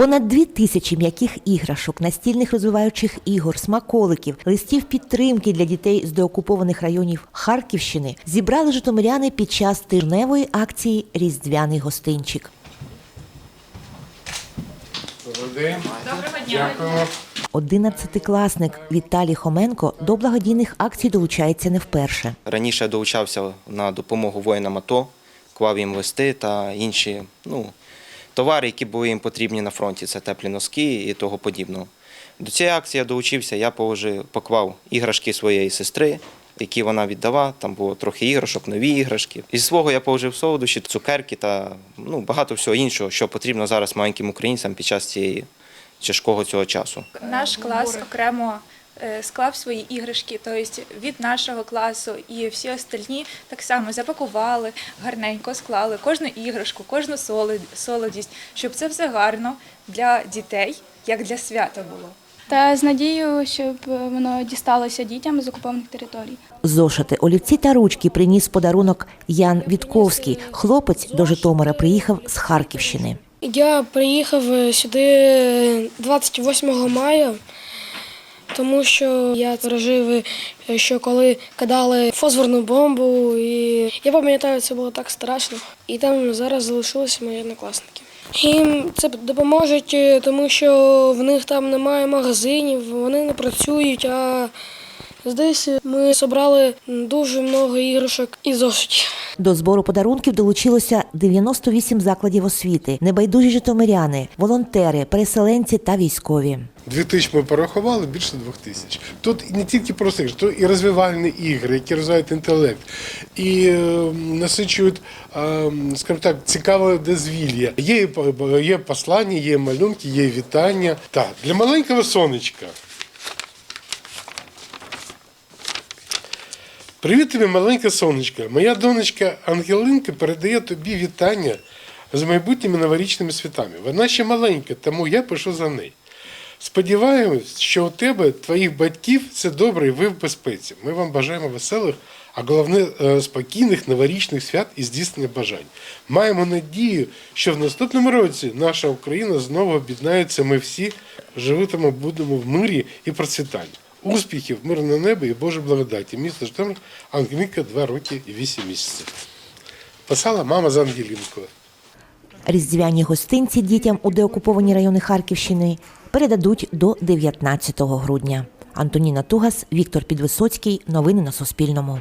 Понад дві тисячі м'яких іграшок, настільних розвиваючих ігор, смаколиків, листів підтримки для дітей з деокупованих районів Харківщини зібрали житомиряни під час тижневої акції Різдвяний гостинчик. Доброго дня. Одинадцятикласник Віталій Хоменко до благодійних акцій долучається не вперше. Раніше долучався на допомогу воїнам АТО, клав їм листи та інші ну, товари, які були їм потрібні на фронті. Це теплі носки і того подібного. До цієї акції я долучився, я положив, поклав іграшки своєї сестри, які вона віддала. Там було трохи іграшок, нові іграшки. Із свого я положив солодощі, цукерки та ну, багато всього іншого, що потрібно зараз маленьким українцям під час цієї тяжкого цього часу. Наш клас окремо склав свої іграшки, тобто від нашого класу і всі остальні так само запакували, гарненько склали кожну іграшку, кожну солод- солодість, щоб це все гарно для дітей, як для свята було. Та з надією, щоб воно дісталося дітям з окупованих територій. Зошити, олівці та ручки приніс подарунок Ян Вітковський. Хлопець до Житомира приїхав з Харківщини. Я приїхав е, сюди 28 мая, тому що я пережив, е, що коли кидали фосфорну бомбу, і я пам'ятаю, це було так страшно. І там зараз залишилися мої однокласники. Їм це допоможе, е, тому що в них там немає магазинів, вони не працюють. А здесь ми зібрали дуже багато іграшок і зошитів. До збору подарунків долучилося 98 закладів освіти, небайдужі житомиряни, волонтери, переселенці та військові. Дві тисячі ми порахували, більше двох тисяч. Тут не тільки просто ігри, тут і розвивальні ігри, які розвивають інтелект, і е, насичують, е, скажімо так, цікаве дозвілля. Є, по- є послання, є малюнки, є вітання. Так, для маленького сонечка. Привіт тобі, маленьке сонечко. Моя донечка Ангелинка передає тобі вітання з майбутніми новорічними святами. Вона ще маленька, тому я пишу за неї. Сподіваємось, що у тебе, твоїх батьків, все добре і ви в безпеці. Ми вам бажаємо веселих, а головне е, спокійних новорічних свят і здійснення бажань. Маємо надію, що в наступному році наша Україна знову об'єднається. Ми всі живитимо, будемо в мирі і процвітанні. Успіхів, мирне небо і Божої благодаті. Місто Житомир, Ангеліка, 2 роки і 8 місяців. Писала мама з Ангелінкою. Різдвяні гостинці дітям у деокуповані райони Харківщини передадуть до 19 грудня. Антоніна Тугас, Віктор Підвисоцький. Новини на Суспільному.